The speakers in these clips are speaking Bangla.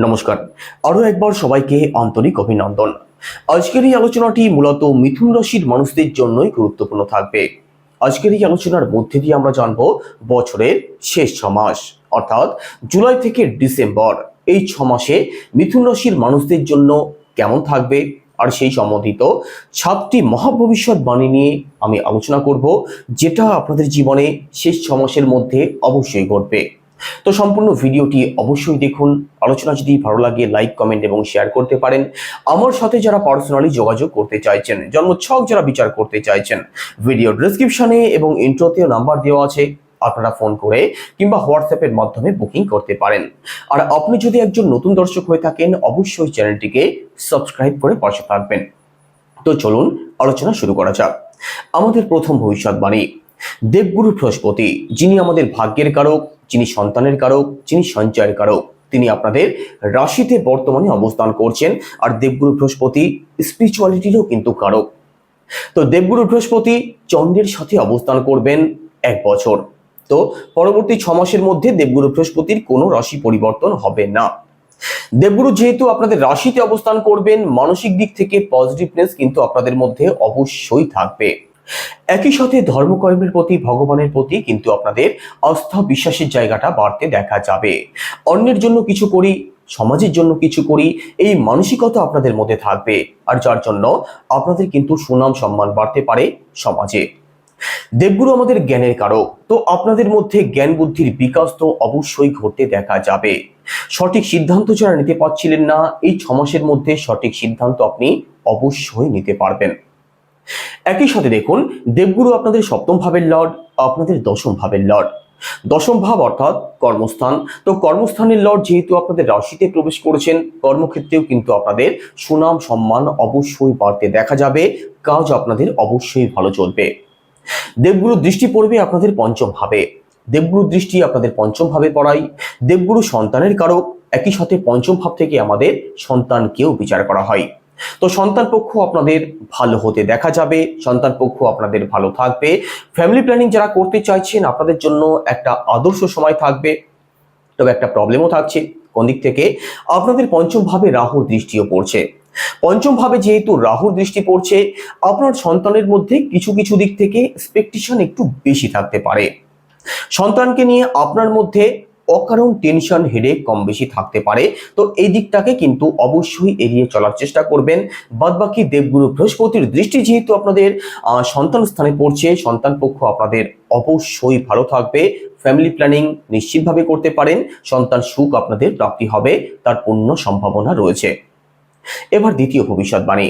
নমস্কার। আরও একবার সবাইকে আন্তরিক অভিনন্দন। আজকের এই আলোচনাটি মূলত মিথুন রাশির মানুষদের জন্যই গুরুত্বপূর্ণ থাকবে। আজকের এই আলোচনার মধ্যে দিয়ে আমরা জানব বছরের শেষ ছ মাস, অর্থাৎ জুলাই থেকে ডিসেম্বর। এই ছ মাসে মিথুন রাশির মানুষদের জন্য কেমন থাকবে? আর সেই সম্বন্ধিত সাতটি মহাভবিষ্যৎবাণী নিয়ে আমি আলোচনা করব, যেটা আপনাদের জীবনে শেষ ছ মাসের মধ্যে অবশ্যই ঘটবে। তো সম্পূর্ণ ভিডিওটি অবশ্যই দেখুন। আলোচনা যদি ভালো লাগে লাইক কমেন্ট এবং শেয়ার করতে পারেন। আমার সাথে যারা পার্সোনালি যোগাযোগ করতে চাইছেন, জন্মছক যারা বিচার করতে চাইছেন ভিডিও ডিসক্রিপশনে এবং ইন্ট্রোতেও নাম্বার দেওয়া আছে, আপনারা ফোন করে কিংবা হোয়াটসঅ্যাপের মাধ্যমে বুকিং করতে পারেন। আর আপনি যদি একজন নতুন দর্শক হয়ে থাকেন, অবশ্যই চ্যানেলটিকে সাবস্ক্রাইব করে পাশে থাকবেন। তো চলুন, আলোচনা শুরু করা যাক। আমাদের প্রথম ভবিষ্যৎবাণী, দেবগুরু বৃহস্পতি, যিনি আমাদের ভাগ্যের কারক যিনি সন্তানের কারক, যিনি সঞ্চয়ের কারক, তিনি আপনাদের রাশিতে বর্তমানে অবস্থান করছেন। আর দেবগুরু বৃহস্পতি স্পিরিচুয়ালিটিরও কিন্তু কারক। তো দেবগুরু বৃহস্পতি চন্দ্রের সাথে অবস্থান করবেন এক বছর। তো পরবর্তী ছ মাসের মধ্যে দেবগুরু বৃহস্পতির কোনো রাশি পরিবর্তন হবে না। দেবগুরু যেহেতু আপনাদের রাশিতে অবস্থান করবেন, মানসিক দিক থেকে পজিটিভনেস কিন্তু আপনাদের মধ্যে অবশ্যই থাকবে। একই সাথে ধর্মকর্মের প্রতি, ভগবানের প্রতি কিন্তু আপনাদের আস্থা বিশ্বাসের জায়গাটা বাড়তে দেখা যাবে। অন্যের জন্য কিছু করি, সমাজের জন্য কিছু করি, এই মানসিকতা আপনাদের মধ্যে থাকবে। আর যার জন্য আপনাদের কিন্তু সুনাম সম্মান বাড়তে পারে সমাজে। দেবগুরু আমাদের জ্ঞানের কারক, তো আপনাদের মধ্যে জ্ঞান বুদ্ধির বিকাশ তো অবশ্যই ঘটতে দেখা যাবে। সঠিক সিদ্ধান্ত যারা নিতে পারছিলেন না, এই ছমাসের মধ্যে সঠিক সিদ্ধান্ত আপনি অবশ্যই নিতে পারবেন। একই সাথে দেখুন, দেবগুরু আপনাদের সপ্তম ভাবের লর্ড, আপনাদের দশম ভাবের লর্ড। দশম ভাব অর্থাৎ কর্মস্থান। তো কর্মস্থানের লর্ড যেহেতু আপনাদের রাশিতে প্রবেশ করেছেন, কর্মক্ষেত্রেও কিন্তু আপনাদের সুনাম, সম্মান অবশ্যই বাড়তে দেখা যাবে, কাজ আপনাদের অবশ্যই ভালো চলবে। দেবগুরু দৃষ্টি পড়বে আপনাদের পঞ্চম ভাবে। দেবগুরু দৃষ্টি আপনাদের পঞ্চম ভাবে পড়াই। দেবগুরু সন্তানের কারক। একই সাথে পঞ্চম ভাব থেকে আমাদের সন্তানকেও বিচার করা হয়। তো সন্তান পক্ষ আপনাদের ভালো হতে দেখা যাবে, সন্তান পক্ষ আপনাদের ভালো থাকবে। ফ্যামিলি প্ল্যানিং যারা করতে চাইছেন, আপনাদের জন্য একটা আদর্শ সময় থাকবে, তবে একটা প্রবলেমও থাকছে। কোন দিক থেকে? আপনাদের পঞ্চম ভাবে রাহুর দৃষ্টিও পড়ছে। পঞ্চম ভাবে যেহেতু রাহুর দৃষ্টি পড়ছে, আপনার সন্তানের মধ্যে কিছু কিছু দিক থেকে এক্সপেকটেশন একটু বেশি থাকতে পারে। সন্তানকে নিয়ে আপনার মধ্যে অকারণ টেনশন হেডে কম বেশি থাকতে পারে। তো এই দিকটাকে কিন্তু অবশ্যই এড়িয়ে চলার চেষ্টা করবেন। বাদবাকি দেবগুরু বৃহস্পতির দৃষ্টি যেহেতু আপনাদের সন্তান স্থানে পড়ছে, সন্তান পক্ষ আপনাদের অবশ্যই ভালো থাকবে। ফ্যামিলি প্ল্যানিং নিশ্চিতভাবে করতে পারেন। সন্তান সুখ আপনাদের প্রাপ্তি হবে, তার পূর্ণ সম্ভাবনা রয়েছে। এবার দ্বিতীয় ভবিষ্যৎবাণী।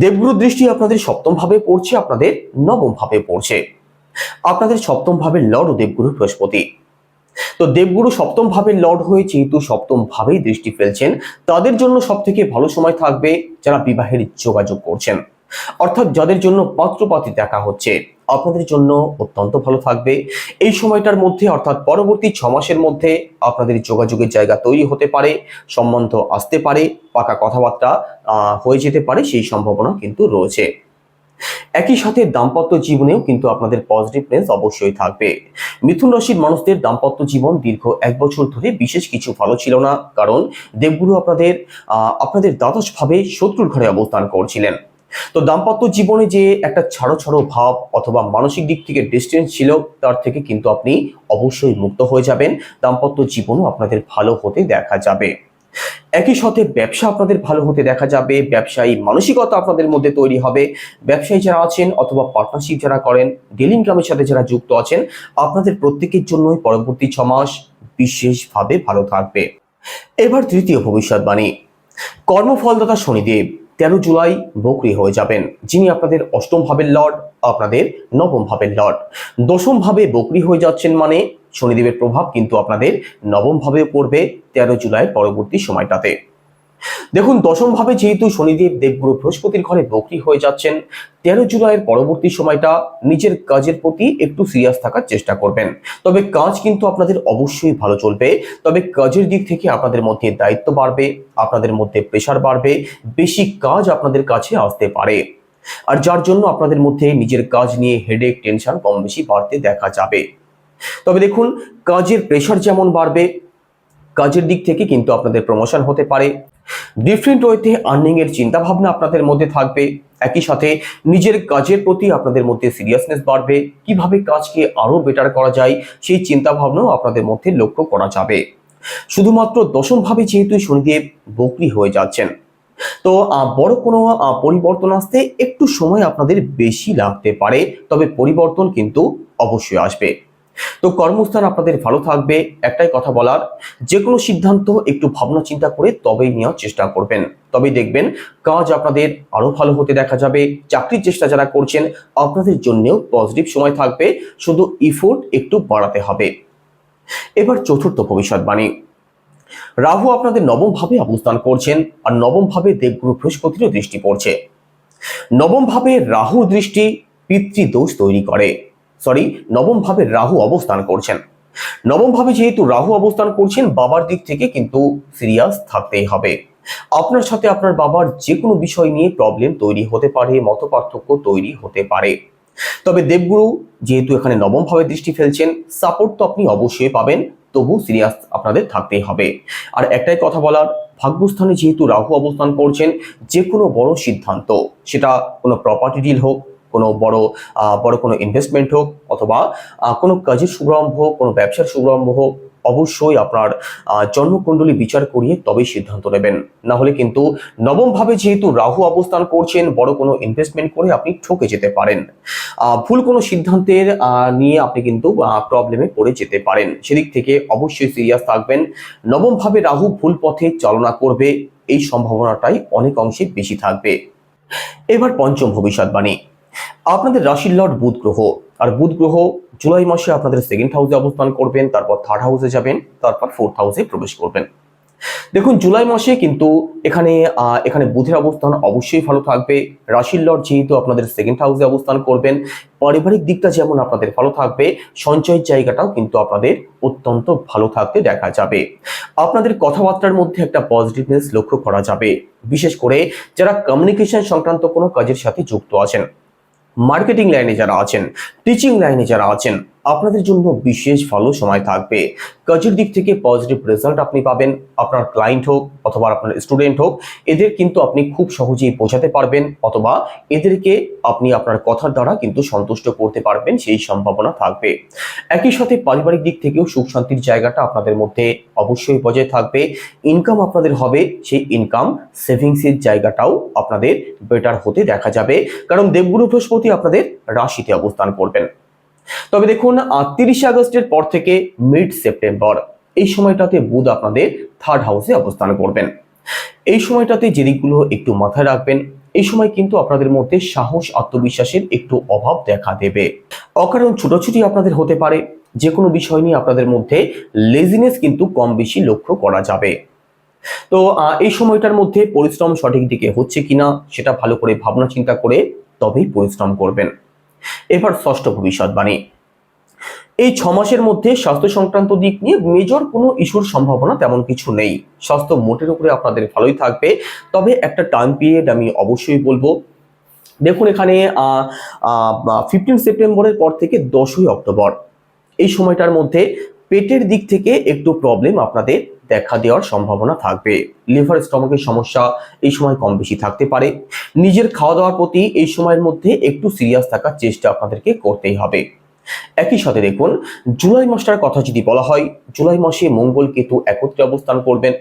দেবগুরু দৃষ্টি আপনাদের সপ্তম ভাবে পড়ছে, আপনাদের নবম ভাবে পড়ছে। আপনাদের সপ্তম ভাবের লর্ড ও দেবগুরু বৃহস্পতি। তো দেবগুরু সপ্তম ভাবের লর্ড হয়ে যেহেতু সপ্তম ভাবেই দৃষ্টি ফেলছেন। তাদের জন্য সব থেকে ভালো সময় থাকবে যারা বিবাহের যোগাযোগ করছেন। অর্থাৎ যাদের জন্য পাত্রপাতি দেখা হচ্ছে, আপনাদের জন্য অত্যন্ত ভালো থাকবে। এই সময়টার মধ্যে, অর্থাৎ পরবর্তী ছ মাসের মধ্যে আপনাদের যোগাযোগের জায়গা তৈরি হতে পারে, সম্বন্ধ আসতে পারে, পাকা কথাবার্তা হয়ে যেতে পারে, সেই সম্ভাবনা কিন্তু রয়েছে। একই সাথে দাম্পত্য জীবনেও কিন্তু আপনাদের পজিটিভনেস অবশ্যই থাকবে। মিথুন রাশির মানুষদের দাম্পত্য জীবন দীর্ঘ এক বছর ধরে বিশেষ কিছু ভালো ছিল না, কারণ দেবগুরু আপনাদের আপনাদের দ্বাদশ ভাবে শত্রুর ঘরে অবস্থান করছিলেন। তো দাম্পত্য জীবনে যে একটা ছাড়ো ছাড়ো ভাব অথবা মানসিক দিক থেকে ডিস্টেন্স ছিল, তার থেকে কিন্তু আপনি অবশ্যই মুক্ত হয়ে যাবেন। দাম্পত্য জীবনও আপনাদের ভালো হতে দেখা যাবে। একই সাথে ব্যবসা আপনাদের ভালো হতে দেখা যাবে, ব্যবসায়ী মানসিকতা আপনাদের মধ্যে তৈরি হবে। ব্যবসায়ী যারা আছেন অথবা পার্টনারশিপ যারা করেন ডিলিং গ্রামের সাথে যারা যুক্ত আছেন, আপনাদের প্রত্যেকের জন্যই পরবর্তী ছমাস বিশেষভাবে ভালো থাকবে। এবার তৃতীয় ভবিষ্যৎবাণী। কর্মফলদাতা শনিদেব তেরো জুলাই বকরি হয়ে যাবেন, যিনি আপনাদের অষ্টম ভাবের লর্ড, আপনাদের নবম ভাবের লর্ড। দশম ভাবে বকরি হয়ে যাচ্ছেন মানে শনিদেবের প্রভাব কিন্তু আপনাদের নবম ভাবে পড়বে তেরো জুলাই পরবর্তী সময়টাতে। দেখুন দশম ভাবে যেহেতু শনিদেব দেবগুরু বৃহস্পতির ঘরে বকরি হয়ে যাচ্ছেন, তেরো জুলাইয়ের পরবর্তী সময়টা নিজের কাজের প্রতি একটু সিরিয়াস থাকার চেষ্টা করবেন। তবে কাজ কিন্তু আপনাদের অবশ্যই ভালো চলবে। তবে কাজের দিক থেকে আপনাদের মধ্যে দায়িত্ব বাড়বে, আপনাদের মধ্যে প্রেশার বাড়বে, বেশি কাজ আপনাদের কাছে আসতে পারে। আর যার জন্য আপনাদের মধ্যে নিজের কাজ নিয়ে হেডেক টেনশন কম বেশি বাড়তে দেখা যাবে। তবে দেখুন, কাজের প্রেশার যেমন বাড়বে, কাজের দিক থেকে কিন্তু আপনাদের প্রমোশন হতে পারে। ডিফারেন্ট ওয়েতে আর্নিং এর চিন্তা ভাবনা আপনাদের মধ্যে থাকবে। একই সাথে নিজের কাজের প্রতি আপনাদের মধ্যে সিরিয়াসনেস বাড়বে। কীভাবে কাজকে আরও বেটার করা যায়, সেই চিন্তা ভাবনাও আপনাদের মধ্যে লক্ষ্য করা যাবে। শুধুমাত্র দশম ভাবে যেহেতু শনিদেব বকরি হয়ে যাচ্ছেন, তো বড় কোনো পরিবর্তন আসতে একটু সময় আপনাদের বেশি লাগতে পারে। তবে পরিবর্তন কিন্তু অবশ্যই আসবে। তো কর্মস্থান আপনাদের ভালো থাকবে, একটাই কথা বলার যে কোনো সিদ্ধান্ত একটু ভাবনা চিন্তা করে তবেই নেওয়ার চেষ্টা করবেন। তবেই দেখবেন কাজ আপনাদের আরও ভালো হতে দেখা যাবে, চাকরির চেষ্টা যারা করছেন আপনাদের জন্যও পজিটিভ সময় থাকবে, শুধু ইফোর্ট একটু বাড়াতে হবে। এবার চতুর্থ ভবিষ্যৎবাণী রাহু আপনাদের নবম ভাবে অবস্থান করছেন আর নবম ভাবে দেবগুরু বৃহস্পতিরও দৃষ্টি পড়ছে। নবম ভাবে রাহুর দৃষ্টি পিতৃদোষ তৈরি করে। সরি নবম ভাবে রাহু অবস্থান করছেন। নবম ভাবে যেহেতু রাহু অবস্থান করছেন, বাবার দিক থেকে কিন্তু সিরিয়াস থাকতেই হবে। আপনার সাথে আপনার বাবার যে কোনো বিষয় নিয়ে প্রবলেম তৈরি হতে পারে মত পার্থক্য তৈরি হতে পারে। তবে দেবগুরু যেহেতু এখানে নবম ভাবে দৃষ্টি ফেলছেন সাপোর্ট তো আপনি অবশ্যই পাবেন তবু সিরিয়াস আপনাদের থাকতেই হবে। আর একটাই কথা বলার, ভাগ্যস্থানে যেহেতু রাহু অবস্থান করছেন যে কোনো বড় সিদ্ধান্ত, সেটা কোনো প্রপার্টি ডিল হোক কোনো বড় বড় কোনো ইনভেস্টমেন্ট হোক অথবা কোনো কাজের শুভারম্ভ হোক, কোনো ব্যবসার শুভারম্ভ হোক, অবশ্যই আপনার জন্মকুণ্ডলী বিচার করিয়ে তবেই সিদ্ধান্ত নেবেন। না হলে কিন্তু নবম ভাবে যেহেতু রাহু অবস্থান করছেন, বড় কোনো ইনভেস্টমেন্ট করে আপনি ঠকে যেতে পারেন। ভুল কোনো সিদ্ধান্তের নিয়ে আপনি কিন্তু প্রবলেমে পড়ে যেতে পারেন। সেদিক থেকে অবশ্যই সিরিয়াস থাকবেন। নবম ভাবে রাহু ভুল পথে চালনা করবে, এই সম্ভাবনাটাই অনেক অংশে বেশি থাকবে। এবার পঞ্চম ভবিষ্যৎবাণী। আপনাদের রাশির লর্ড বুধ গ্রহ। আর বুধ গ্রহ জুলাই মাসে আপনাদের সেকেন্ড হাউসে অবস্থান করবেন, তারপর থার্ড হাউসে যাবেন, তারপর ফোর্থ হাউসে প্রবেশ করবেন। দেখুন, জুলাই মাসে কিন্তু এখানে এখানে বুধের অবস্থান অবশ্যই ভালো থাকবে। রাশির লর্ড যেহেতু আপনাদের সেকেন্ড হাউসে অবস্থান করবেন, পারিবারিক দিকটা যেমন আপনাদের ভালো থাকবে, সঞ্চয়ের জায়গাটাও কিন্তু আপনাদের অত্যন্ত ভালো থাকতে দেখা যাবে। আপনাদের কথাবার্তার মধ্যে একটা পজিটিভনেস লক্ষ্য করা যাবে। বিশেষ করে যারা কমিউনিকেশন সংক্রান্ত কোনো কাজের সাথে যুক্ত আছেন। মার্কেটিং লাইনে যারা আছেন টিচিং লাইনে যারা আছেন আপনাদের জন্য বিশেষ ভালো সময় থাকবে। কাজের দিক থেকে পজিটিভ রেজাল্ট আপনি পাবেন। আপনার ক্লায়েন্ট হোক অথবা আপনার স্টুডেন্ট হোক, এদের কিন্তু আপনি খুব সহজেই বোঝাতে পারবেন অথবা এদেরকে আপনি আপনার কথার দ্বারা কিন্তু সন্তুষ্ট করতে পারবেন, সেই সম্ভাবনা থাকবে। একই সাথে পারিবারিক দিক থেকেও সুখ শান্তির জায়গাটা আপনাদের মধ্যে অবশ্যই বজায় থাকবে। ইনকাম আপনাদের হবে, সেই ইনকাম সেভিংসের জায়গাটাও আপনাদের বেটার হতে দেখা যাবে। কারণ দেবগুরু বৃহস্পতি আপনাদের রাশিতে অবস্থান করবেন। তবে দেখুন তিরিশে আগস্টের পর থেকে মিড সেপ্টেম্বর এই সময়টাতে বুধ আপনাদের থার্ড হাউসে অবস্থান করবেন। এই সময়টাতে যে দিকগুলো একটু মাথায় রাখবেন, এই সময় কিন্তু আপনাদের মধ্যে সাহস, আত্মবিশ্বাসের একটু অভাব দেখা দেবে। অকারণ ছুটোছুটি আপনাদের হতে পারে যে কোনো বিষয় নিয়ে আপনাদের মধ্যে লেজিনেস কিন্তু কম বেশি লক্ষ্য করা যাবে। তো এই সময়টার মধ্যে পরিশ্রম সঠিক দিকে হচ্ছে কিনা, সেটা ভালো করে ভাবনা চিন্তা করে তবেই পরিশ্রম করবেন। এবার ষষ্ঠ ভবিষ্যৎবাণী এই ছ মাসের মধ্যে স্বাস্থ্য সংক্রান্ত দিক নিয়ে মেজর কোনো ইস্যুর সম্ভাবনা তেমন কিছু নেই। স্বাস্থ্য মোটের উপরে আপনাদের ভালোই থাকবে। তবে একটা টাইম পিরিয়ড আমি অবশ্যই বলব। দেখুন এখানে ফিফটিন সেপ্টেম্বরের পর থেকে দশই অক্টোবর। এই সময়টার মধ্যে পেটের দিক থেকে একটু প্রবলেম আপনাদের দেখা দেওয়ার সম্ভাবনা থাকবে। লিভার, স্টমাকের সমস্যা এই সময় কম বেশি থাকতে পারে। নিজের খাওয়া দাওয়ার প্রতি এই সময়ের মধ্যে একটু সিরিয়াস থাকার চেষ্টা আপনাদেরকে করতেই হবে। একই সাথে দেখুন, জুলাই মাসটার কথা যদি বলা হয়, জুলাই মাসে মঙ্গল কেতু একত্রে অবস্থান করবেন।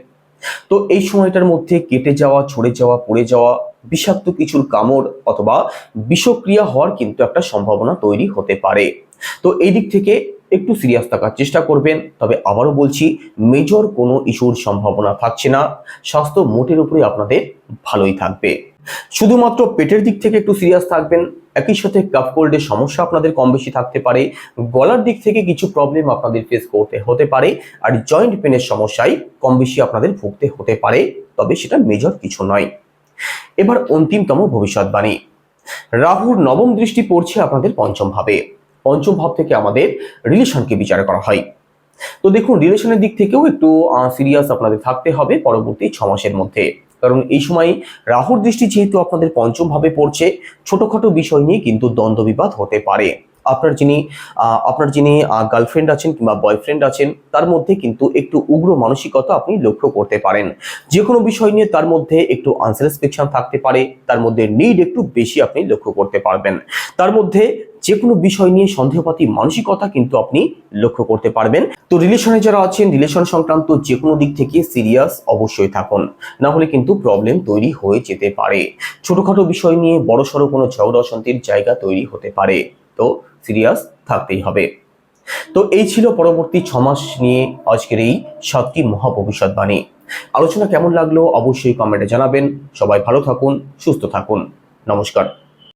তো এই সময়টার মধ্যে কেটে যাওয়া ছড়ে যাওয়া, পড়ে যাওয়া, বিষাক্ত কিছুর কামড় অথবা বিষক্রিয়া হওয়ার কিন্তু একটা সম্ভাবনা তৈরি হতে পারে। তো এই দিক থেকে একটু সিরিয়াস থাকার চেষ্টা করবেন। তবে আবারও বলছি মেজর কোনো ইস্যুর সম্ভাবনা থাকছে না। স্বাস্থ্য মোটের উপরে আপনাদের ভালোই থাকবে। শুধুমাত্র পেটের দিক থেকে একটু সিরিয়াস থাকবেন। একই সাথে কাপ কোল্ডের সমস্যা আপনাদের কম বেশি থাকতে পারে। গলার দিক থেকে কিছু প্রবলেম আপনাদের ফেস করতে হতে পারে। আর জয়েন্ট পেনের সমস্যায় কম বেশি আপনাদের ভুগতে হতে পারে। তবে সেটা মেজর কিছু নয়। এবার অন্তিমতম ভবিষ্যৎবাণী। রাহুর নবম দৃষ্টি পড়ছে আপনাদের পঞ্চম ভাবে। পঞ্চম ভাব থেকে আমাদের রিলেশনকে বিচার করা হয়। তো দেখুন রিলেশনের দিক থেকেও একটু সিরিয়াস আপনাদের থাকতে হবে পরবর্তী ছ মাসের মধ্যে। কারণ এই সময় রাহুর দৃষ্টি যেহেতু আপনাদের পঞ্চম ভাবে পড়ছে, ছোটখাটো বিষয় নিয়ে কিন্তু দ্বন্দ্ব বিবাদ হতে পারে। আপনার যিনি আপনার যিনি গার্লফ্রেন্ড আছেন কিংবা বয়ফ্রেন্ড আছেন, তার মধ্যে কিন্তু একটু উগ্র মানসিকতা আপনি লক্ষ্য করতে পারেন। যে কোনো বিষয় নিয়ে তার মধ্যে একটু আনস্যাটিসফ্যাকশন থাকতে পারে, তার মধ্যে নিড একটু বেশি আপনি লক্ষ্য করতে পারবেন। তার মধ্যে যে কোনো বিষয় নিয়ে সন্দেহপাতি মানসিকতা কিন্তু আপনি লক্ষ্য করতে পারবেন। তো রিলেশনে যারা আছেন রিলেশন সংক্রান্ত যে কোনো দিক থেকে সিরিয়াস অবশ্যই থাকুন। না হলে কিন্তু প্রবলেম তৈরি হয়ে যেতে পারে। ছোটখাটো বিষয় নিয়ে বড়সড় কোনো ঝগড়া অশান্তির জায়গা তৈরি হতে পারে। তো সিরিয়াস থাকতেই হবে। তো এই ছিল পরবর্তী ছমাস নিয়ে আজকের এই সাতটি মহা ভবিষ্যৎবাণী আলোচনা কেমন লাগল অবশ্যই কমেন্টে জানাবেন। সবাই ভালো থাকুন, সুস্থ থাকুন। নমস্কার।